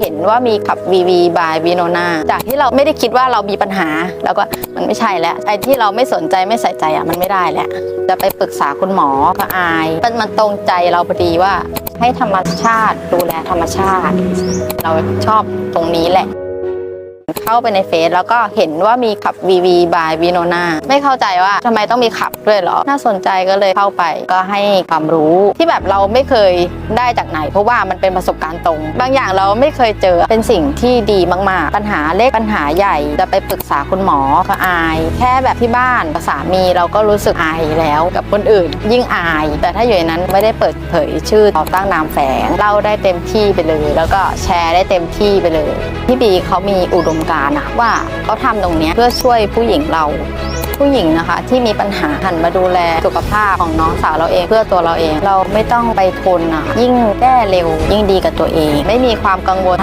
เห็นว่ามีขับ VV by Vinona จากที่เราไม่ได้คิดว่าเรามีปัญหา แล้วก็มันไม่ใช่แล้วไอ้ที่เราไม่สนใจไม่ใส่ใจอะมันไม่ได้แล้วจะไปปรึกษาคุณหมอก็อายมันมันตรงใจเราพอดีว่าให้ธรรมชาติดูแลธรรมชาติ เราชอบตรงนี้แหละ เข้าไปในเฟซแล้วก็เห็นว่ามีขับ VV by Vinona ไม่เข้าใจว่าทำไมต้องมีขับด้วยเหรอ น่าสนใจก็เลยเข้าไปก็ให้ความรู้ ที่แบบเราไม่เคยได้จากไหน เพราะว่ามันเป็นประสบการณ์ตรง บางอย่างเราไม่เคยเจอเป็นสิ่งที่ดีมากๆ ปัญหาเล็กปัญหาใหญ่จะไปปรึกษาคุณหมอก็อาย แค่แบบที่บ้านกับสามีเราก็รู้สึกอายแล้วกับคนอื่น ยิ่งอาย แต่ถ้าอยู่ในนั้นไม่ได้เปิดเผยชื่อต่อตั้งนามแฝงเล่าได้เต็มที่ไปเลย แล้วก็แชร์ได้เต็มที่ไปเลยพี่บีเขามีอุดมการอะว่าเขาทำตรงนี้เพื่อช่วยผู้หญิงเราผู้หญิงนะคะที่มีปัญหาหันมาดูแลสุขภาพของน้องสาวเราเองเพื่อตัวเราเอง เราไม่ต้องไปทนอะยิ่งแก้เร็วยิ่งดีกับตัวเอง ไม่มีความกังวล